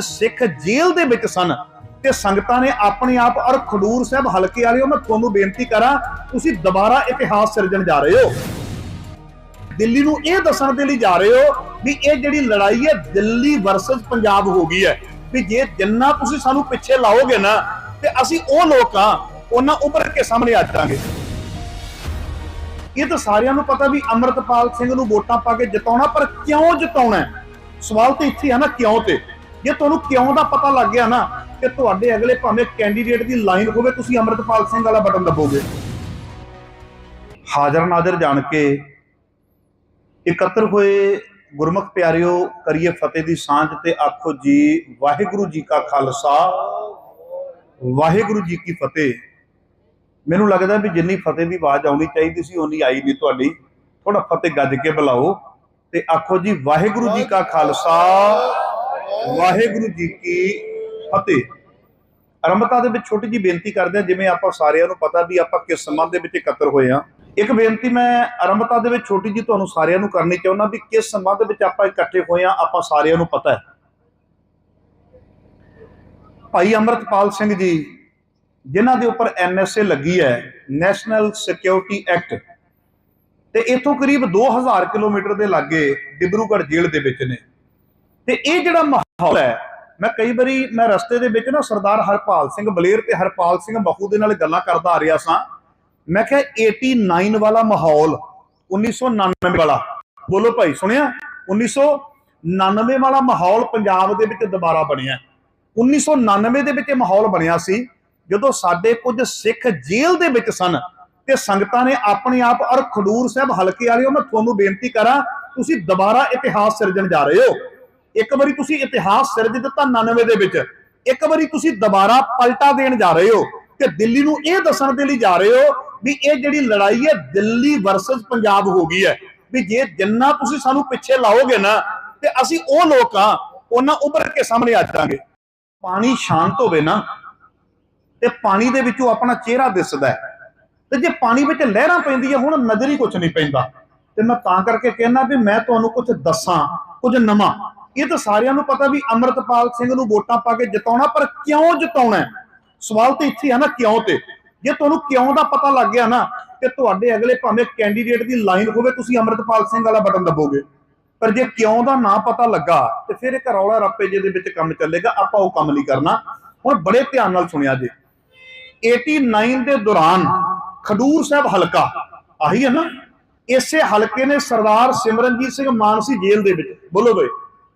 ਸਿੱਖ ਜੇਲ੍ਹ ਦੇ ਵਿੱਚ ਸਨ ਤੇ ਸੰਗਤਾਂ ਨੇ ਆਪਣੇ ਆਪ ਔਰ ਖਡੂਰ ਸਾਹਿਬ ਹਲਕੇ ਵਾਲਿਓ, ਮੈਂ ਤੁਹਾਨੂੰ ਬੇਨਤੀ ਕਰਾਂ, ਤੁਸੀਂ ਦੁਬਾਰਾ ਇਤਿਹਾਸ ਸਿਰਜਣ ਜਾ ਰਹੇ ਹੋ। ਦਿੱਲੀ ਨੂੰ ਇਹ ਦੱਸਣ ਦੇ ਲਈ ਜਾ ਰਹੇ ਹੋ ਵੀ ਇਹ ਜਿਹੜੀ ਲੜਾਈ ਹੈ, ਦਿੱਲੀ ਵਰਸਸ ਪੰਜਾਬ ਹੋ ਗਈ ਹੈ। ਵੀ ਜੇ ਜਿੰਨਾ ਤੁਸੀਂ ਸਾਨੂੰ ਪਿੱਛੇ ਲਾਓਗੇ ਨਾ, ਤੇ ਅਸੀਂ ਉਹ ਲੋਕ ਆ ਉਹਨਾਂ ਉੱਭਰ ਕੇ ਸਾਹਮਣੇ ਆ ਜਾਵਾਂਗੇ। ਇਹ ਤਾਂ ਸਾਰਿਆਂ ਨੂੰ ਪਤਾ ਵੀ ਅਮਰਤਪਾਲ ਸਿੰਘ ਨੂੰ ਵੋਟਾਂ ਪਾ ਕੇ ਜਿਤਾਉਣਾ, ਪਰ ਕਿਉਂ ਜਿਤਾਉਣਾ ਸਵਾਲ ਤਾਂ ਇੱਥੇ ਆ ਨਾ, ਕਿਉਂ ਤੇ? ਜੇ ਤੁਹਾਨੂੰ ਕਿਉਂ ਦਾ ਪਤਾ ਲੱਗ ਗਿਆ ਨਾ ਕਿ ਤੁਹਾਡੇ ਅਗਲੇ ਭਾਵੇਂ ਕੈਂਡੀਡੇਟ ਦੀ ਲਾਈਨ ਹੋਵੇ, ਤੁਸੀਂ ਅਮਰਤਪਾਲ ਸਿੰਘ ਵਾਲਾ ਬਟਨ ਦਬੋਗੇ। ਹਾਜ਼ਰ ਨਾਜ਼ਰ ਜਾਣ ਕੇ ਇਕੱਤਰ ਹੋਏ ਗੁਰਮੁਖ ਪਿਆਰਿਓ, ਕਰੀਏ ਫਤਿਹ ਦੀ ਸਾਂਝ ਤੇ ਆਖੋ ਜੀ, ਵਾਹਿਗੁਰੂ ਜੀ ਕਾ ਖਾਲਸਾ, ਵਾਹਿਗੁਰੂ ਜੀ ਕੀ ਫਤਿਹ। ਮੈਨੂੰ ਲੱਗਦਾ ਵੀ ਜਿੰਨੀ ਫਤਿਹ ਦੀ ਆਵਾਜ਼ ਆਉਣੀ ਚਾਹੀਦੀ ਸੀ, ਓਨੀ ਆਈ ਨਹੀਂ ਤੁਹਾਡੀ। ਥੋੜਾ ਫਤਿਹ ਗੱਜ ਕੇ ਬੁਲਾਓ ਤੇ ਆਖੋ ਜੀ, ਵਾਹਿਗੁਰੂ ਜੀ ਕਾ ਖਾਲਸਾ ਵਾਹਿਗੁਰੂ ਜੀ ਕੀ ਫਤਿਹ। ਆਰੰਭਤਾ ਦੇ ਵਿੱਚ ਛੋਟੀ ਜੀ ਬੇਨਤੀ ਕਰਦੇ ਹਾਂ, ਜਿਵੇਂ ਆਪਾਂ ਸਾਰਿਆਂ ਨੂੰ ਪਤਾ ਵੀ ਆਪਾਂ ਕਿਸ ਸੰਬੰਧ ਦੇ ਵਿੱਚ ਇਕੱਤਰ ਹੋਏ ਆ ਇੱਕ ਬੇਨਤੀ ਮੈਂ ਆਰੰਭਤਾ ਦੇ ਵਿੱਚ ਛੋਟੀ ਜੀ ਤੁਹਾਨੂੰ ਸਾਰਿਆਂ ਨੂੰ ਕਰਨੀ ਚਾਹੁੰਦਾ ਵੀ ਕਿਸ ਸੰਬੰਧ ਵਿੱਚ ਆਪਾਂ ਇਕੱਠੇ ਹੋਏ ਆ ਆਪਾਂ ਸਾਰਿਆਂ ਨੂੰ ਪਤਾ ਹੈ। ਭਾਈ ਅਮਰਤਪਾਲ ਸਿੰਘ ਜੀ, ਜਿਨ੍ਹਾਂ ਦੇ ਉੱਪਰ ਐਨਐਸਏ ਲੱਗੀ ਹੈ, ਨੈਸ਼ਨਲ ਸਿਕਿਉਰਿਟੀ ਐਕਟ, ਤੇ ਇਥੋਂ ਕਰੀਬ 2000 ਕਿਲੋਮੀਟਰ ਦੇ ਲਾਗੇ ਡਿਬਰੂਗੜ੍ਹ ਜੇਲ੍ਹ ਦੇ ਵਿੱਚ ਨੇ। ਤੇ ਇਹ ਜਿਹੜਾ ਮਾਹੌਲ ਹੈ, ਮੈਂ ਕਈ ਵਾਰੀ ਮੈਂ ਰਸਤੇ ਦੇ ਵਿੱਚ ਨਾ ਸਰਦਾਰ ਹਰਪਾਲ ਸਿੰਘ ਬਲੇਰ ਤੇ ਹਰਪਾਲ ਸਿੰਘ ਬਖੂ ਦੇ ਨਾਲ ਗੱਲਾਂ ਕਰਦਾ ਆ ਰਿਹਾ ਸਾਂ। ਮੈਂ ਕਿਹਾ 89 ਵਾਲਾ ਮਾਹੌਲ 1999 ਵਾਲਾ, ਬੋਲੋ ਭਾਈ, ਸੁਣਿਆ? 1999 ਵਾਲਾ ਮਾਹੌਲ ਪੰਜਾਬ ਦੇ ਵਿੱਚ ਦੁਬਾਰਾ ਬਣਿਆ। 1999 ਦੇ ਵਿੱਚ ਇਹ ਮਾਹੌਲ ਬਣਿਆ ਸੀ, ਜਦੋਂ ਸਾਡੇ ਕੁਝ ਸਿੱਖ ਜੇਲ੍ਹ ਦੇ ਵਿੱਚ ਸਨ ਤੇ ਸੰਗਤਾਂ ਨੇ ਆਪਣੇ ਆਪ ਔਰ ਖਡੂਰ ਸਾਹਿਬ ਹਲਕੇ ਵਾਲਿਓ, ਮੈਂ ਤੁਹਾਨੂੰ ਬੇਨਤੀ ਕਰਾਂ, ਤੁਸੀਂ ਦੁਬਾਰਾ ਇਤਿਹਾਸ ਸਿਰਜਣ ਜਾ ਰਹੇ ਹੋ। ਇੱਕ ਵਾਰੀ ਤੁਸੀਂ ਇਤਿਹਾਸ ਸਿਰਜ ਦਿੱਤਾ 99 ਦੇ ਵਿੱਚ, ਇੱਕ ਵਾਰੀ ਤੁਸੀਂ ਦੁਬਾਰਾ ਪਲਟਾ ਦੇਣ ਜਾ ਰਹੇ ਹੋ ਤੇ ਦਿੱਲੀ ਨੂੰ ਇਹ ਦੱਸਣ ਦੇ ਲਈ ਜਾ ਰਹੇ ਹੋ ਵੀ ਇਹ ਜਿਹੜੀ ਲੜਾਈ ਹੈ ਦਿੱਲੀ ਵਰਸਸ ਪੰਜਾਬ ਹੋ ਗਈ ਹੈ। ਵੀ ਜੇ ਜਿੰਨਾ ਤੁਸੀਂ ਸਾਨੂੰ ਪਿੱਛੇ ਲਾਓਗੇ ਨਾ, ਤੇ ਅਸੀਂ ਉਹ ਲੋਕ ਆ ਉਹਨਾਂ ਉੱਭਰ ਕੇ ਸਾਹਮਣੇ ਆ ਜਾਵਾਂਗੇ। ਪਾਣੀ ਸ਼ਾਂਤ ਹੋਵੇ ਨਾ, ਤੇ ਪਾਣੀ ਦੇ ਵਿੱਚੋਂ ਆਪਣਾ ਚਿਹਰਾ ਦਿਸਦਾ ਹੈ। ਤੇ ਜੇ ਪਾਣੀ ਵਿੱਚ ਲਹਿਰਾਂ ਪੈਂਦੀਆਂ ਹੁਣ, ਨਜ਼ਰ ਹੀ ਕੁਝ ਨਹੀਂ ਪੈਂਦਾ। ਤੇ ਮੈਂ ਤਾਂ ਕਰਕੇ ਕਹਿਣਾ ਵੀ ਮੈਂ ਤੁਹਾਨੂੰ ਕੁਝ ਦੱਸਾਂ, ਕੁਝ ਨਵਾਂ। ਇਹ ਤਾਂ ਸਾਰਿਆਂ ਨੂੰ ਪਤਾ ਵੀ ਅਮਰਤਪਾਲ ਸਿੰਘ ਨੂੰ ਵੋਟਾਂ ਪਾ ਕੇ ਜਿਤਾਉਣਾ, ਪਰ ਕਿਉਂ ਜਿਤਾਉਣਾ ਸਵਾਲ ਤਾਂ ਇੱਥੇ ਹੈ ਨਾ, ਕਿਉਂ ਤੇ? ਜੇ ਤੁਹਾਨੂੰ ਕਿਉਂ ਦਾ ਪਤਾ ਲੱਗ ਗਿਆ ਨਾ, ਤੇ ਤੁਹਾਡੇ ਅਗਲੇ ਭਾਵੇਂ ਕੈਂਡੀਡੇਟ ਦੀ ਲਾਈਨ ਹੋਵੇ, ਤੁਸੀਂ ਅਮਰਤਪਾਲ ਸਿੰਘ ਵਾਲਾ ਬਟਨ ਦਬੋਗੇ। ਪਰ ਜੇ ਕਿਉਂ ਦਾ ਨਾ ਪਤਾ ਲੱਗਾ, ਤੇ ਫਿਰ ਇੱਕ ਰੌਲਾ ਰੱਪੇ ਜੇ ਦੇ ਵਿੱਚ ਕੰਮ ਚੱਲੇਗਾ, ਆਪਾਂ ਉਹ ਕੰਮ ਨਹੀਂ ਕਰਨਾ। ਹੁਣ ਬੜੇ ਧਿਆਨ ਨਾਲ ਸੁਣਿਆ ਜੀ। 89 ਦੇ ਦੌਰਾਨ ਖਡੂਰ ਸਾਹਿਬ ਹਲਕਾ, ਆਹੀ ਹੈ ਨਾ, ਇਸੇ ਹਲਕੇ ਨੇ ਸਰਦਾਰ ਸਿਮਰਨਜੀਤ ਸਿੰਘ ਮਾਨਸੀ ਜੇਲ੍ਹ ਦੇ ਵਿੱਚ, ਬੋਲੋ ਬਈ।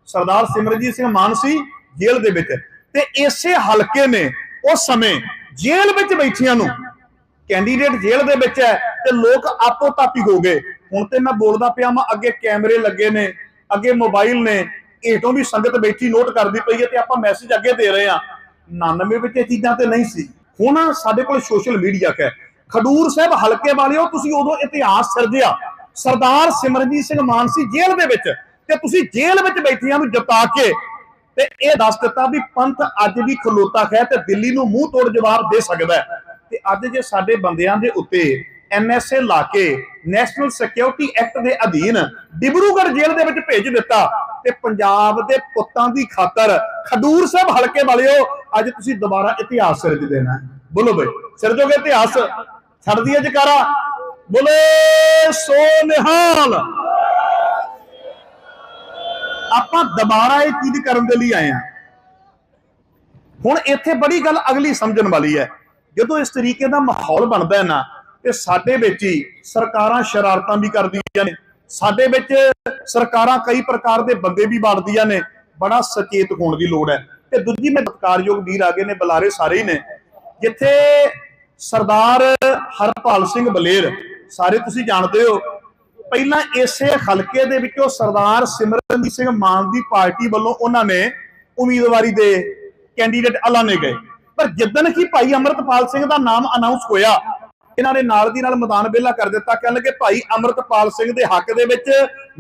ਸਰਦਾਰ ਸਿਮਰਨਜੀਤ ਸਿੰਘ ਮਾਨਸੀ ਜੇਲ੍ਹ ਦੇ ਵਿੱਚ। ਤੇ ਇਸੇ ਹਲਕੇ ਨੇ ਉਸ ਸਮੇਂ ਜੇਲ੍ਹ ਵਿੱਚ ਬੈਠਿਆਂ ਨੂੰ ਕੈਂਡੀਡੇਟ ਜੇਲ੍ਹ ਦੇ ਵਿੱਚ ਹੈ ਤੇ ਲੋਕ ਆਪੋ ਤਾਪੀ ਹੋ ਗਏ। ਹੁਣ ਤੇ ਮੈਂ ਬੋਲਦਾ ਪਿਆ ਮੈਂ ਅੱਗੇ ਕੈਮਰੇ ਲੱਗੇ ਨੇ, ਅੱਗੇ ਮੋਬਾਈਲ ਨੇ, ਹੇਠੋਂ ਵੀ ਸੰਗਤ ਬੈਠੀ ਨੋਟ ਕਰਦੀ ਪਈ ਹੈ ਤੇ ਆਪਾਂ ਮੈਸੇਜ ਅੱਗੇ ਦੇ ਰਹੇ ਆ 99 ਵਿੱਚ ਇਹ ਚੀਜ਼ਾਂ ਤੇ ਨਹੀਂ ਸੀ। ਹੁਣ ਸਾਡੇ ਕੋਲ ਸੋਸ਼ਲ ਮੀਡੀਆ ਹੈ। ਖਡੂਰ ਸਾਹਿਬ ਹਲਕੇ ਵਾਲਿਓ, ਤੁਸੀਂ ਉਦੋਂ ਇਤਿਹਾਸ ਸਿਰਜਿਆ। ਸਰਦਾਰ ਸਿਮਰਜੀਤ ਸਿੰਘ ਮਾਨ ਸੀ ਜੇਲ੍ਹ ਦੇ ਵਿੱਚ ਤੇ ਤੁਸੀਂ ਜੇਲ੍ਹ ਵਿੱਚ ਬੈਠਿਆਂ ਨੂੰ ਜਿਤਾ ਕੇ ਤੇ ਇਹ ਦੱਸ ਦਿੱਤਾ ਵੀ ਪੰਥ ਅੱਜ ਵੀ ਖਲੋਤਾ ਹੈ ਤੇ ਦਿੱਲੀ ਨੂੰ ਮੂੰਹ ਤੋੜ ਜਵਾਬ ਦੇ ਸਕਦਾ ਹੈ। ਤੇ ਅੱਜ ਜੇ ਸਾਡੇ ਬੰਦਿਆਂ ਦੇ ਉੱਤੇ ਐਨਐਸਏ ਲਾ ਕੇ ਨੈਸ਼ਨਲ ਸਿਕਿਉਰਿਟੀ ਐਕਟ ਦੇ ਅਧੀਨ ਡਿਬਰੂਗੜ੍ਹ ਜੇਲ੍ਹ ਦੇ ਵਿੱਚ ਭੇਜ ਦਿੱਤਾ ਤੇ ਪੰਜਾਬ ਦੇ ਪੁੱਤਾਂ ਦੀ ਖਾਤਰ ਖਡੂਰ ਸਾਹਿਬ ਹਲਕੇ ਵਾਲਿਓ, ਅੱਜ ਤੁਸੀਂ ਦੁਬਾਰਾ ਇਤਿਹਾਸ ਸਿਰਜ ਦੇਣਾ ਬੋਲੋ ਬਈ ਸਿਰਜੋਗੇ ਇਤਿਹਾਸ। ਛੱਡਦੀ ਹੈ ਜਕਾਰਾ। ਬੋਲੇ ਸੋ ਨਿਹਾਲ ਆਪਾਂ ਦੁਬਾਰਾ ਇਹ ਚੀਜ਼ ਕਰਨ ਦੇ ਲਈ ਆਏ ਆ ਹੁਣ ਇੱਥੇ ਬੜੀ ਗੱਲ ਅਗਲੀ ਸਮਝਣ ਵਾਲੀ ਹੈ। ਜਦੋਂ ਇਸ ਤਰੀਕੇ ਦਾ ਮਾਹੌਲ ਬਣਦਾ ਹੈ ਨਾ, ਤੇ ਸਾਡੇ ਵਿੱਚ ਹੀ ਸਰਕਾਰਾਂ ਸ਼ਰਾਰਤਾਂ ਵੀ ਕਰਦੀਆਂ ਨੇ। ਸਾਡੇ ਵਿੱਚ ਸਰਕਾਰਾਂ ਕਈ ਪ੍ਰਕਾਰ ਦੇ ਬੰਦੇ ਵੀ ਬਣਦੀਆਂ ਨੇ, ਬੜਾ ਸਚੇਤ ਹੋਣ ਦੀ ਲੋੜ ਹੈ। ਤੇ ਦੂਜੀ ਮੈਂ ਸਤਿਕਾਰਯੋਗ ਵੀਰ ਆਗੇ ਨੇ, ਬੁਲਾਰੇ ਸਾਰੇ ਹੀ ਨੇ। ਜਿੱਥੇ ਸਰਦਾਰ ਹਰਪਾਲ ਸਿੰਘ ਬਲੇਰ, ਸਾਰੇ ਤੁਸੀਂ ਜਾਣਦੇ ਹੋ ਪਹਿਲਾਂ ਇਸੇ ਹਲਕੇ ਦੇ ਵਿੱਚੋਂ ਸਰਦਾਰ ਸਿਮਰਨਜੀਤ ਸਿੰਘ ਮਾਨ ਦੀ ਪਾਰਟੀ ਵੱਲੋਂ ਉਹਨਾਂ ਨੇ ਉਮੀਦਵਾਰੀ ਦੇ ਕੈਂਡੀਡੇਟ ਐਲਾਨੇ ਗਏ। ਪਰ ਜਿੱਦਣ ਹੀ ਭਾਈ ਅਮਰਤਪਾਲ ਸਿੰਘ ਦਾ ਨਾਮ ਅਨਾਉਂਸ ਹੋਇਆ, ਇਹਨਾਂ ਨੇ ਨਾਲ ਦੀ ਨਾਲ ਮੈਦਾਨ ਵਿਹਲਾ ਕਰ ਦਿੱਤਾ। ਕਹਿਣ ਲੱਗੇ, ਭਾਈ ਅਮਰਤਪਾਲ ਸਿੰਘ ਦੇ ਹੱਕ ਦੇ ਵਿੱਚ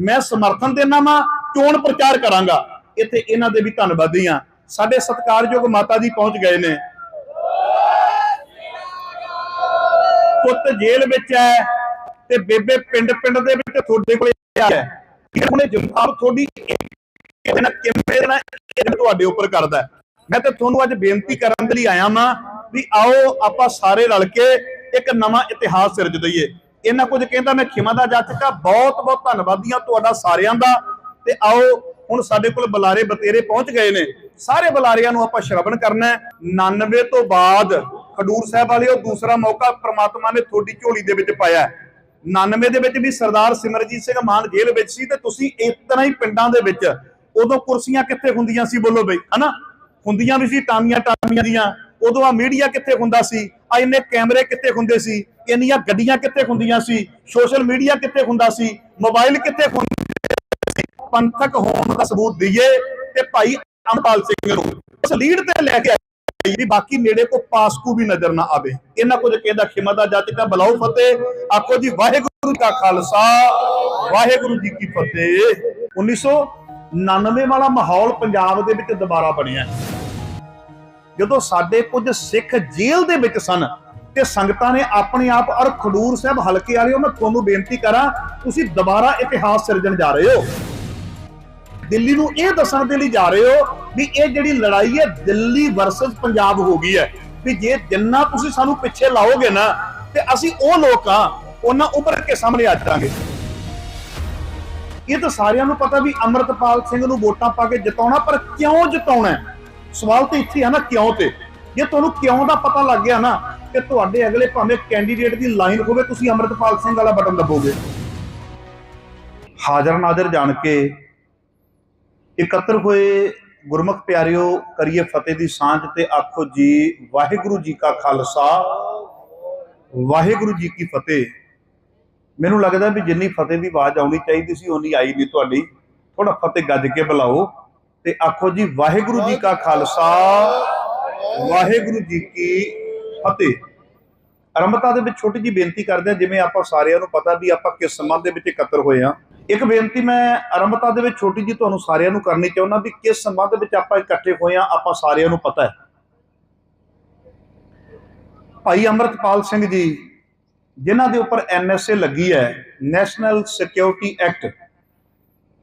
ਮੈਂ ਸਮਰਥਨ ਦੇਣਾ ਵਾਂ, ਚੋਣ ਪ੍ਰਚਾਰ ਕਰਾਂਗਾ। ਇੱਥੇ ਇਹਨਾਂ ਦੇ ਵੀ ਧੰਨਵਾਦੀ ਆ। ਸਾਡੇ ਸਤਿਕਾਰਯੋਗ ਮਾਤਾ ਜੀ ਪਹੁੰਚ ਗਏ ਨੇ। ਪੁੱਤ ਜੇਲ੍ਹ ਵਿੱਚ ਹੈ। ਤੇ ਬੇਬੇ ਪਿੰਡ ਪਿੰਡ ਦੇ ਵਿੱਚ ਤੁਹਾਡੇ ਕੋਲੇ ਆਇਆ ਉਹਨੇ ਜਵਾਬ ਤੁਹਾਡੀ ਕਿਵੇਂ ਨਾ ਨਾ ਤੁਹਾਡੇ ਉੱਪਰ ਕਰਦਾ ਮੈਂ ਤੇ ਤੁਹਾਨੂੰ ਅੱਜ ਬੇਨਤੀ ਕਰਨ ਦੇ ਲਈ ਆਇਆ ਵਾਂ ਵੀ ਆਓ, ਆਪਾਂ ਸਾਰੇ ਰਲ ਕੇ ਇੱਕ ਨਵਾਂ ਇਤਿਹਾਸ ਸਿਰਜ ਦਈਏ। ਇਹਨਾਂ ਕੁਝ ਕਹਿੰਦਾ ਮੈਂ ਖਿਮਾ ਦਾ ਜਾਚਕਾ ਬਹੁਤ ਬਹੁਤ ਧੰਨਵਾਦੀਆਂ ਤੁਹਾਡਾ ਸਾਰਿਆਂ ਦਾ। ਤੇ ਆਓ, ਹੁਣ ਸਾਡੇ ਕੋਲ ਬੁਲਾਰੇ ਬਤੇਰੇ ਪਹੁੰਚ ਗਏ ਨੇ। ਸਾਰੇ ਬੁਲਾਰਿਆਂ ਨੂੰ ਆਪਾਂ ਸ਼ਰਵਣ ਕਰਨਾ ਹੈ। 99 ਤੋਂ ਬਾਅਦ ਖਡੂਰ ਸਾਹਿਬ ਵਾਲਿਓ, ਦੂਸਰਾ ਮੌਕਾ ਪ੍ਰਮਾਤਮਾ ਨੇ ਤੁਹਾਡੀ ਝੋਲੀ ਦੇ ਵਿੱਚ ਪਾਇਆ 99 ਦੇ ਵਿੱਚ ਵੀ ਸਰਦਾਰ ਸਿਮਰਜੀਤ ਸਿੰਘ ਮਾਨ ਜੇਲ੍ਹ ਵਿੱਚ ਸੀ ਤੇ ਤੁਸੀਂ ਇਸ ਹੀ ਪਿੰਡਾਂ ਦੇ ਵਿੱਚ ਉਦੋਂ ਕੁਰਸੀਆਂ ਕਿੱਥੇ ਹੁੰਦੀਆਂ ਸੀ ਬੋਲੋ ਬਈ, ਹਨਾ? ਹੁੰਦੀਆਂ ਵੀ ਸੀ ਟਾਮੀਆਂ ਟਾਮੀਆਂ ਦੀਆਂ। ਉਦੋਂ ਆ ਮੀਡੀਆ ਕਿੱਥੇ ਹੁੰਦਾ ਸੀ? ਆ ਇੰਨੇ ਕੈਮਰੇ ਕਿੱਥੇ ਹੁੰਦੇ ਸੀ? ਇੰਨੀਆਂ ਗੱਡੀਆਂ ਕਿੱਥੇ ਹੁੰਦੀਆਂ ਸੀ? ਸੋਸ਼ਲ ਮੀਡੀਆ ਕਿੱਥੇ ਹੁੰਦਾ ਸੀ? ਮੋਬਾਈਲ ਕਿੱਥੇ ਹੁੰਦੇ ਸੀ? ਪੰਥਕ ਹੋਣ ਦਾ ਸਬੂਤ ਦਈਏ ਤੇ ਭਾਈ ਅਮਰਪਾਲ ਸਿੰਘ ਨੂੰ। ਉਸ ਲੀਡ ਤੇ ਲੈ ਕੇ ਆਈਏ ਵੀ ਬਾਕੀ ਨੇੜੇ ਕੋ ਪਾਸਕੂ ਵੀ ਨਜ਼ਰ ਨਾ ਆਵੇ। ਇਹਨਾਂ ਕੁਝ ਕਹਿੰਦਾ ਖਿਮਾ ਦਾ ਜੱਜ ਕਾ ਬਲਾਉ ਫਤਿਹ। ਆਖੋ ਜੀ, ਵਾਹਿਗੁਰੂ ਕਾ ਵਾਹਿਗੁਰੂ ਜੀ ਕੀ ਫਤਿਹ। 1999 ਵਾਲਾ ਮਾਹੌਲ ਪੰਜਾਬ ਦੇ ਵਿੱਚ ਦੁਬਾਰਾ ਬਣਿਆ। ਜਦੋਂ ਸਾਡੇ ਕੁਝ ਸਿੱਖ ਜੇਲ੍ਹ ਦੇ ਵਿੱਚ ਸਨ ਤੇ ਸੰਗਤਾਂ ਨੇ ਆਪਣੇ ਆਪ ਔਰ ਖਡੂਰ ਸਾਹਿਬ ਹਲਕੇ ਵਾਲਿਓ, ਮੈਂ ਤੁਹਾਨੂੰ ਬੇਨਤੀ ਕਰਾਂ, ਤੁਸੀਂ ਦੁਬਾਰਾ ਇਤਿਹਾਸ ਸਿਰਜਣ ਜਾ ਰਹੇ ਹੋ। ਦਿੱਲੀ ਨੂੰ ਇਹ ਦੱਸਣ ਦੇ ਲਈ ਜਾ ਰਹੇ ਹੋ ਵੀ ਇਹ ਜਿਹੜੀ ਲੜਾਈ ਹੈ ਦਿੱਲੀ ਵਰਸਸ ਪੰਜਾਬ ਹੋ ਗਈ ਹੈ। ਵੀ ਜੇ ਜਿੰਨਾ ਤੁਸੀਂ ਸਾਨੂੰ ਪਿੱਛੇ ਲਾਓਗੇ ਨਾ, ਤੇ ਅਸੀਂ ਉਹ ਲੋਕ ਆ ਉਹਨਾਂ ਉੱਭਰ ਕੇ ਸਾਹਮਣੇ ਆ ਜਾਵਾਂਗੇ। ਇਹ ਤਾਂ ਸਾਰਿਆਂ ਨੂੰ ਪਤਾ ਵੀ ਅਮਰਤਪਾਲ ਸਿੰਘ ਨੂੰ ਵੋਟਾਂ ਪਾ ਕੇ ਜਿਤਾਉਣਾ, ਪਰ ਕਿਉਂ ਜਿਤਾਉਣਾ ਸਵਾਲ ਤਾਂ ਇੱਥੇ ਆ ਨਾ, ਕਿਉਂ ਤੇ? ਜੇ ਤੁਹਾਨੂੰ ਕਿਉਂ ਦਾ ਪਤਾ ਲੱਗ ਗਿਆ ਨਾ ਕਿ ਤੁਹਾਡੇ ਅਗਲੇ ਭਾਵੇਂ ਕੈਂਡੀਡੇਟ ਦੀ ਲਾਈਨ ਹੋਵੇ, ਤੁਸੀਂ ਅਮਰਤਪਾਲ ਸਿੰਘ ਵਾਲਾ ਬਟਨ ਦਬੋਗੇ। ਹਾਜ਼ਰ ਨਾਜ਼ਰ ਜਾਣ ਕੇ ਇਕੱਤਰ ਹੋਏ ਗੁਰਮੁਖ ਪਿਆਰਿਓ, ਕਰੀਏ ਫਤਿਹ ਦੀ ਸਾਂਝ ਤੇ ਆਖੋ ਜੀ, ਵਾਹਿਗੁਰੂ ਜੀ ਕਾ ਖਾਲਸਾ, ਵਾਹਿਗੁਰੂ ਜੀ ਕੀ ਫਤਿਹ। ਮੈਨੂੰ ਲੱਗਦਾ ਵੀ ਜਿੰਨੀ ਫਤਿਹ ਦੀ ਆਵਾਜ਼ ਆਉਣੀ ਚਾਹੀਦੀ ਸੀ ਉਨੀ ਆਈ ਨਹੀਂ ਤੁਹਾਡੀ। ਥੋੜਾ ਫਤਿਹ ਗੱਜ ਕੇ ਬੁਲਾਓ ਤੇ ਆਖੋ ਜੀ, ਵਾਹਿਗੁਰੂ ਜੀ ਕਾ ਖਾਲਸਾ, ਵਾਹਿਗੁਰੂ ਜੀ ਕੀ ਫਤਿਹ। ਆਰੰਭਤਾ ਦੇ ਵਿੱਚ ਛੋਟੀ ਜੀ ਬੇਨਤੀ ਕਰਦੇ ਹਾਂ, ਜਿਵੇਂ ਆਪਾਂ ਸਾਰਿਆਂ ਨੂੰ ਪਤਾ ਵੀ ਆਪਾਂ ਕਿਸ ਸੰਬੰਧ ਦੇ ਵਿੱਚ ਇਕੱਤਰ ਹੋਏ ਆ ਇੱਕ ਬੇਨਤੀ ਮੈਂ ਆਰੰਭਤਾ ਦੇ ਵਿੱਚ ਛੋਟੀ ਜੀ ਤੁਹਾਨੂੰ ਸਾਰਿਆਂ ਨੂੰ ਕਰਨੀ ਚਾਹੁੰਦਾ ਵੀ ਕਿਸ ਸੰਬੰਧ ਵਿੱਚ ਆਪਾਂ ਇਕੱਠੇ ਹੋਏ ਆ ਆਪਾਂ ਸਾਰਿਆਂ ਨੂੰ ਪਤਾ ਹੈ। ਭਾਈ ਅਮਰਤਪਾਲ ਸਿੰਘ ਜੀ, ਜਿਨ੍ਹਾਂ ਦੇ ਉੱਪਰ ਐਨਐਸਏ ਲੱਗੀ ਹੈ, ਨੈਸ਼ਨਲ ਸਿਕਿਉਰਿਟੀ ਐਕਟ।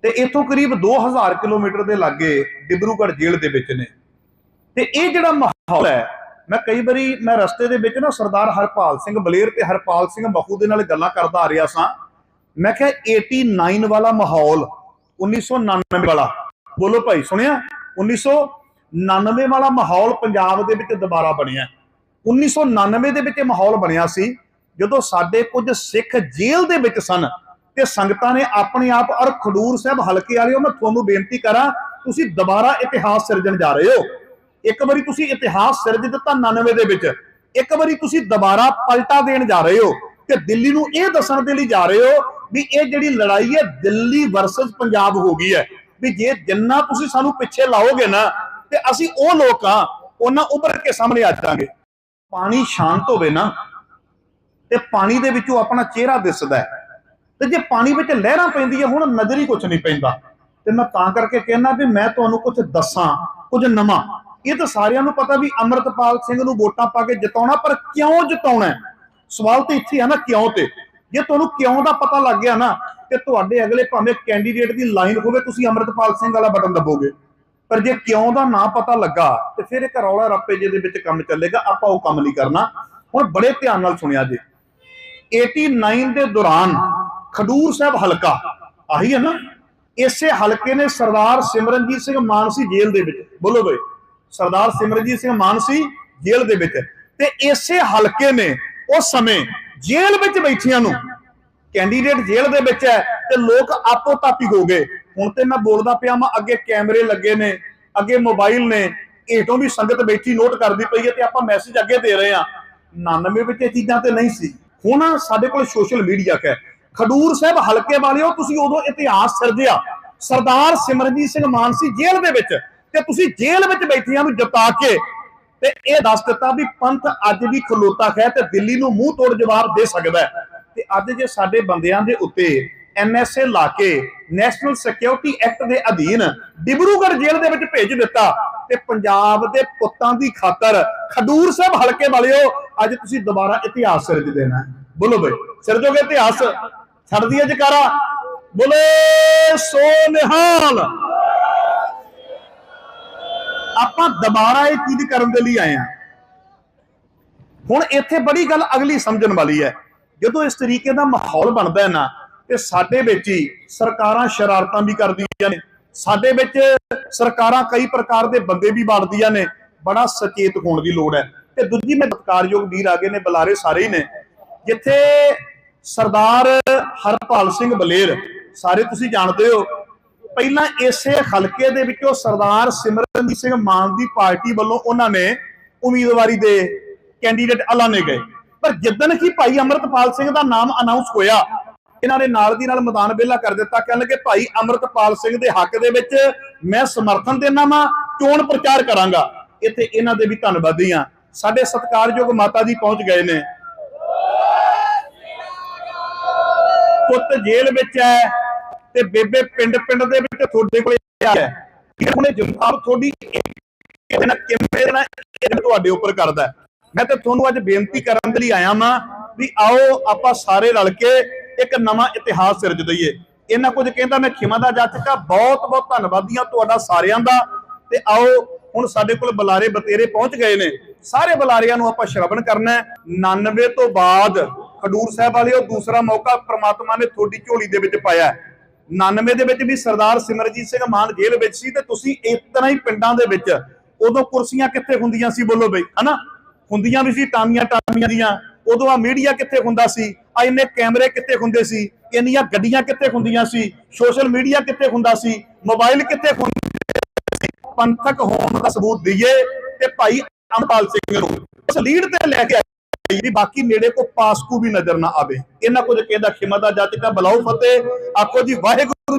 ਤੇ ਇਥੋਂ ਕਰੀਬ 2000 ਕਿਲੋਮੀਟਰ ਦੇ ਲਾਗੇ ਡਿਬਰੂਗੜ੍ਹ ਜੇਲ੍ਹ ਦੇ ਵਿੱਚ ਨੇ। ਤੇ ਇਹ ਜਿਹੜਾ ਮਾਹੌਲ ਹੈ ਮੈਂ ਕਈ ਵਾਰੀ ਮੈਂ ਰਸਤੇ ਦੇ ਵਿੱਚ ਨਾ ਸਰਦਾਰ ਹਰਪਾਲ ਸਿੰਘ ਬਲੇਰ ਤੇ ਹਰਪਾਲ ਸਿੰਘ ਬਖੂ ਦੇ ਨਾਲ ਗੱਲਾਂ ਕਰਦਾ ਆ ਰਿਹਾ ਸਾਂ। ਮੈਂ ਕਿਹਾ 89 ਵਾਲਾ ਮਾਹੌਲ 1999 ਵਾਲਾ। ਬੋਲੋ ਭਾਈ, ਸੁਣਿਆ? 1999 ਵਾਲਾ ਮਾਹੌਲ ਪੰਜਾਬ ਦੇ ਵਿੱਚ ਦੁਬਾਰਾ ਬਣਿਆ। 1999 ਦੇ ਵਿੱਚ ਇਹ ਮਾਹੌਲ ਬਣਿਆ ਸੀ, ਜਦੋਂ ਸਾਡੇ ਕੁਝ ਸਿੱਖ ਜੇਲ੍ਹ ਦੇ ਵਿੱਚ ਸਨ ਤੇ ਸੰਗਤਾਂ ਨੇ ਆਪਣੇ ਆਪ ਔਰ ਖਡੂਰ ਸਾਹਿਬ ਹਲਕੇ ਵਾਲਿਓ, ਮੈਂ ਤੁਹਾਨੂੰ ਬੇਨਤੀ ਕਰਾਂ, ਤੁਸੀਂ ਦੁਬਾਰਾ ਇਤਿਹਾਸ ਸਿਰਜਣ ਜਾ ਰਹੇ ਹੋ। ਇੱਕ ਵਾਰੀ ਤੁਸੀਂ ਇਤਿਹਾਸ ਸਿਰਜ ਦਿੱਤਾ 99 ਦੇ ਵਿੱਚ, ਇੱਕ ਵਾਰੀ ਤੁਸੀਂ ਦੁਬਾਰਾ ਪਲਟਾ ਦੇਣ ਜਾ ਰਹੇ ਹੋ ਤੇ ਦਿੱਲੀ ਨੂੰ ਇਹ ਦੱਸਣ ਦੇ ਲਈ ਜਾ ਰਹੇ ਹੋ ਵੀ ਇਹ ਜਿਹੜੀ ਲੜਾਈ ਹੈ ਦਿੱਲੀ ਵਰਸਸ ਪੰਜਾਬ ਹੋ ਗਈ ਹੈ। ਵੀ ਜੇ ਜਿੰਨਾ ਤੁਸੀਂ ਸਾਨੂੰ ਪਿੱਛੇ ਲਾਓਗੇ ਨਾ, ਤੇ ਅਸੀਂ ਉਹ ਲੋਕ ਆ ਉਹਨਾਂ ਉੱਭਰ ਕੇ ਸਾਹਮਣੇ ਆ ਜਾਵਾਂਗੇ। ਪਾਣੀ ਸ਼ਾਂਤ ਹੋਵੇ ਨਾ, ਤੇ ਪਾਣੀ ਦੇ ਵਿੱਚੋਂ ਆਪਣਾ ਚਿਹਰਾ ਦਿਸਦਾ ਹੈ। ਤੇ ਜੇ ਪਾਣੀ ਵਿੱਚ ਲਹਿਰਾਂ ਪੈਂਦੀ ਹੈ ਹੁਣ, ਨਜ਼ਰ ਹੀ ਕੁਝ ਨਹੀਂ ਪੈਂਦਾ। ਤੇ ਮੈਂ ਤਾਂ ਕਰਕੇ ਕਹਿੰਦਾ ਵੀ ਮੈਂ ਤੁਹਾਨੂੰ ਕੁਝ ਦੱਸਾਂ, ਕੁਝ ਨਵਾਂ। ਇਹ ਤਾਂ ਸਾਰਿਆਂ ਨੂੰ ਪਤਾ ਵੀ ਅਮਰਤਪਾਲ ਸਿੰਘ ਨੂੰ ਵੋਟਾਂ ਪਾ ਕੇ ਜਿਤਾਉਣਾ, ਪਰ ਕਿਉਂ ਜਿਤਾਉਣਾ ਸਵਾਲ ਤਾਂ ਇੱਥੇ ਆ ਨਾ, ਕਿਉਂ ਤੇ? ਜੇ ਤੁਹਾਨੂੰ ਕਿਉਂ ਦਾ ਪਤਾ ਲੱਗ ਗਿਆ ਨਾ, ਤੇ ਤੁਹਾਡੇ ਅਗਲੇ ਭਾਵੇਂ ਕੈਂਡੀਡੇਟ ਦੀ ਲਾਈਨ ਹੋਵੇ, ਤੁਸੀਂ ਅਮਰਤਪਾਲ ਸਿੰਘ ਵਾਲਾ ਬਟਨ ਦਬੋਗੇ। ਪਰ ਜੇ ਕਿਉਂ ਦਾ ਨਾ ਪਤਾ ਲੱਗਾ, ਤੇ ਫਿਰ ਇੱਕ ਰੌਲਾ ਰੱਪੇ ਜਿਹਦੇ ਵਿੱਚ ਕੰਮ ਚੱਲੇਗਾ, ਆਪਾਂ ਉਹ ਕੰਮ ਨਹੀਂ ਕਰਨਾ। ਹੁਣ ਬੜੇ ਧਿਆਨ ਨਾਲ ਸੁਣਿਆ ਜੀ। 89 ਦੇ ਦੌਰਾਨ ਖਡੂਰ ਸਾਹਿਬ ਹਲਕਾ, ਆਹੀ ਹੈ ਨਾ, ਇਸੇ ਹਲਕੇ ਨੇ ਸਰਦਾਰ ਸਿਮਰਨਜੀਤ ਸਿੰਘ ਮਾਨਸੀ ਜੇਲ੍ਹ ਦੇ ਵਿੱਚ, ਬੋਲੋ ਬਈ। ਸਰਦਾਰ ਸਿਮਰਜੀਤ ਸਿੰਘ ਮਾਨ ਸੀ ਜੇਲ੍ਹ ਦੇ ਵਿੱਚ। ਤੇ ਇਸੇ ਹਲਕੇ ਨੇ ਉਸ ਸਮੇਂ ਜੇਲ੍ਹ ਵਿੱਚ ਬੈਠੀਆਂ ਨੂੰ ਕੈਂਡੀਡੇਟ ਜੇਲ੍ਹ ਦੇ ਵਿੱਚ ਹੈ ਤੇ ਲੋਕ ਆਪੋ ਤਾਪੀ ਹੋ ਗਏ। ਹੁਣ ਤੇ ਮੈਂ ਬੋਲਦਾ ਪਿਆ ਮੈਂ ਅੱਗੇ ਕੈਮਰੇ ਲੱਗੇ ਨੇ, ਅੱਗੇ ਮੋਬਾਈਲ ਨੇ, ਹੇਠੋਂ ਵੀ ਸੰਗਤ ਬੈਠੀ ਨੋਟ ਕਰਦੀ ਪਈ ਹੈ ਤੇ ਆਪਾਂ ਮੈਸੇਜ ਅੱਗੇ ਦੇ ਰਹੇ ਆ 99 ਵਿੱਚ ਇਹ ਚੀਜ਼ਾਂ ਤੇ ਨਹੀਂ ਸੀ। ਹੁਣ ਸਾਡੇ ਕੋਲ ਸੋਸ਼ਲ ਮੀਡੀਆ ਹੈ। ਖਡੂਰ ਸਾਹਿਬ ਹਲਕੇ ਵਾਲਿਓ, ਤੁਸੀਂ ਉਦੋਂ ਇਤਿਹਾਸ ਸਿਰਜਿਆ। ਸਰਦਾਰ ਸਿਮਰਜੀਤ ਸਿੰਘ ਮਾਨ ਸੀ ਜੇਲ੍ਹ ਦੇ ਵਿੱਚ ਤੇ ਤੁਸੀਂ ਜੇਲ੍ਹ ਵਿੱਚ ਬੈਠਿਆਂ ਨੂੰ ਜਿਤਾ ਕੇ ਤੇ ਇਹ ਦੱਸ ਦਿੱਤਾ ਵੀ ਪੰਥ ਅੱਜ ਵੀ ਖਲੋਤਾ ਹੈ ਤੇ ਦਿੱਲੀ ਨੂੰ ਮੂੰਹ ਤੋੜ ਜਵਾਬ ਦੇ ਸਕਦਾ ਹੈ। ਤੇ ਅੱਜ ਜੇ ਸਾਡੇ ਬੰਦਿਆਂ ਦੇ ਉੱਤੇ ਐਨਐਸਏ ਲਾ ਕੇ ਨੈਸ਼ਨਲ ਸਿਕਿਉਰਿਟੀ ਐਕਟ ਦੇ ਅਧੀਨ ਡਿਬਰੂਗੜ੍ਹ ਜੇਲ੍ਹ ਦੇ ਵਿੱਚ ਭੇਜ ਦਿੱਤਾ ਤੇ ਪੰਜਾਬ ਦੇ ਪੁੱਤਾਂ ਦੀ ਖਾਤਰ ਖਡੂਰ ਸਾਹਿਬ ਹਲਕੇ ਵਾਲਿਓ, ਅੱਜ ਤੁਸੀਂ ਦੁਬਾਰਾ ਇਤਿਹਾਸ ਸਿਰਜ ਦੇਣਾ ਬੋਲੋ ਬਈ ਸਿਰਜੋਗੇ ਇਤਿਹਾਸ। ਛੱਡ ਦਈਏ ਜਕਾਰਾ। ਬੋਲੇ ਸੋ ਨਿਹਾਲ ਆਪਾਂ ਦੁਬਾਰਾ ਇਹ ਚੀਜ਼ ਕਰਨ ਦੇ ਲਈ ਆਏ ਆ ਹੁਣ ਇੱਥੇ ਬੜੀ ਗੱਲ ਅਗਲੀ ਸਮਝਣ ਵਾਲੀ ਹੈ। ਜਦੋਂ ਇਸ ਤਰੀਕੇ ਦਾ ਮਾਹੌਲ ਬਣਦਾ ਹੈ ਨਾ, ਤੇ ਸਾਡੇ ਵਿੱਚ ਹੀ ਸਰਕਾਰਾਂ ਸ਼ਰਾਰਤਾਂ ਵੀ ਕਰਦੀਆਂ ਨੇ। ਸਾਡੇ ਵਿੱਚ ਸਰਕਾਰਾਂ ਕਈ ਪ੍ਰਕਾਰ ਦੇ ਬੰਦੇ ਵੀ ਬਣਦੀਆਂ ਨੇ। ਬੜਾ ਸਚੇਤ ਹੋਣ ਦੀ ਲੋੜ ਹੈ। ਤੇ ਦੂਜੀ ਮੈਂ ਸਤਿਕਾਰਯੋਗ ਵੀਰ ਆਗੇ ਨੇ, ਬੁਲਾਰੇ ਸਾਰੇ ਹੀ ਨੇ। ਜਿੱਥੇ ਸਰਦਾਰ ਹਰਪਾਲ ਸਿੰਘ ਬਲੇਰ, ਸਾਰੇ ਤੁਸੀਂ ਜਾਣਦੇ ਹੋ। ਪਹਿਲਾਂ ਇਸੇ ਹਲਕੇ ਦੇ ਵਿੱਚੋਂ ਸਰਦਾਰ ਸਿਮਰ ਸਿਮਰਨਜੀਤ ਸਿੰਘ ਮਾਨ ਦੀ ਪਾਰਟੀ ਵੱਲੋਂ ਉਹਨਾਂ ਨੇ ਉਮੀਦਵਾਰੀ ਦੇ ਕੈਂਡੀਡੇਟ ਐਲਾਨੇ ਗਏ। ਪਰ ਜਿੱਦਣ ਕਿ ਭਾਈ ਅਮਰਤਪਾਲ ਸਿੰਘ ਦਾ ਨਾਮ ਅਨਾਉਂਸ ਹੋਇਆ, ਇਹਨਾਂ ਨੇ ਨਾਲ ਦੀ ਨਾਲ ਮੈਦਾਨ ਵਿਹਲਾ ਕਰ ਦਿੱਤਾ। ਕਹਿਣ ਲੱਗੇ, ਭਾਈ ਅਮਰਤਪਾਲ ਸਿੰਘ ਦੇ ਹੱਕ ਦੇ ਵਿੱਚ ਮੈਂ ਸਮਰਥਨ ਦੇਣਾ ਵਾਂ, ਚੋਣ ਪ੍ਰਚਾਰ ਕਰਾਂਗਾ। ਇੱਥੇ ਇਹਨਾਂ ਦੇ ਵੀ ਧੰਨਵਾਦੀ ਆ। ਸਾਡੇ ਸਤਿਕਾਰਯੋਗ ਮਾਤਾ ਜੀ ਪਹੁੰਚ ਗਏ ਨੇ। ਪੁੱਤ ਜੇਲ੍ਹ ਵਿੱਚ ਹੈ ਤੇ ਬੇਬੇ ਪਿੰਡ ਪਿੰਡ ਦੇ ਵਿੱਚ ਤੁਹਾਡੇ ਕੋਲ ਹੈ। ਉਹਨੇ ਜਵਾਬ ਤੁਹਾਡੀ ਇਹਨਾਂ ਕਿਵੇਂ ਨਾ ਤੁਹਾਡੇ ਉੱਪਰ ਕਰਦਾ ਮੈਂ ਤੇ ਤੁਹਾਨੂੰ ਅੱਜ ਬੇਨਤੀ ਕਰਨ ਦੇ ਲਈ ਆਇਆ ਵਾਂ ਵੀ ਆਓ, ਆਪਾਂ ਸਾਰੇ ਰਲ ਕੇ ਇੱਕ ਨਵਾਂ ਇਤਿਹਾਸ ਸਿਰਜ ਦਈਏ। ਇਹਨਾਂ ਕੁਝ ਕਹਿੰਦਾ, ਮੈਂ ਖਿਮਾ ਦਾ ਜਾਚਕਾ ਬਹੁਤ ਬਹੁਤ ਧੰਨਵਾਦੀਆਂ ਤੁਹਾਡਾ ਸਾਰਿਆਂ ਦਾ। ਤੇ ਆਓ, ਹੁਣ ਸਾਡੇ ਕੋਲ ਬੁਲਾਰੇ ਬਤੇਰੇ ਪਹੁੰਚ ਗਏ ਨੇ। ਸਾਰੇ ਬੁਲਾਰਿਆਂ ਨੂੰ ਆਪਾਂ ਸ਼ਰਵਣ ਕਰਨਾ ਹੈ। 99 ਤੋਂ ਬਾਅਦ ਖਡੂਰ ਸਾਹਿਬ ਵਾਲਿਓ, ਦੂਸਰਾ ਮੌਕਾ ਪ੍ਰਮਾਤਮਾ ਨੇ ਤੁਹਾਡੀ ਝੋਲੀ ਦੇ ਵਿੱਚ ਪਾਇਆ 99 ਦੇ ਵਿੱਚ ਵੀ ਸਰਦਾਰ ਸਿਮਰਜੀਤ ਸਿੰਘ ਮਾਨ ਜੇਲ੍ਹ ਵਿੱਚ ਸੀ ਤੇ ਤੁਸੀਂ ਇਸ ਹੀ ਪਿੰਡਾਂ ਦੇ ਵਿੱਚ, ਉਦੋਂ ਕੁਰਸੀਆਂ ਕਿੱਥੇ ਹੁੰਦੀਆਂ ਸੀ ਬੋਲੋ ਬਈ, ਹਨਾ? ਹੁੰਦੀਆਂ ਵੀ ਸੀ ਟਾਮੀਆਂ ਟਾਮੀਆਂ ਦੀਆਂ, ਉਦੋਂ ਆ ਮੀਡੀਆ ਕਿੱਥੇ ਹੁੰਦਾ ਸੀ? ਆ ਇੰਨੇ ਕੈਮਰੇ ਕਿੱਥੇ ਹੁੰਦੇ ਸੀ? ਇੰਨੀਆਂ ਗੱਡੀਆਂ ਕਿੱਥੇ ਹੁੰਦੀਆਂ ਸੀ? ਸੋਸ਼ਲ ਮੀਡੀਆ ਕਿੱਥੇ ਹੁੰਦਾ ਸੀ? ਮੋਬਾਈਲ ਕਿੱਥੇ ਹੁੰਦੇ ਪੰਥਕ ਹੋਣ ਦਾ ਸਬੂਤ ਦਈਏ ਤੇ ਭਾਈ ਅਮਰਪਾਲ ਸਿੰਘ ਨੂੰ, ਉਸ ਲੀਡ ਤੇ ਲੈ ਕੇ ਆਈਏ ਵੀ ਬਾਕੀ ਨੇੜੇ ਕੋ ਪਾਸਕੂ ਵੀ ਨਜ਼ਰ ਨਾ ਆਵੇ। ਇਹਨਾਂ ਕੁਝ ਕਹਿੰਦਾ ਖਿਮਾ ਦਾ ਜੱਜ ਕਾ ਬਲਾਉ ਫਤਿਹ। ਆਖੋ ਜੀ, ਵਾਹਿਗੁਰੂ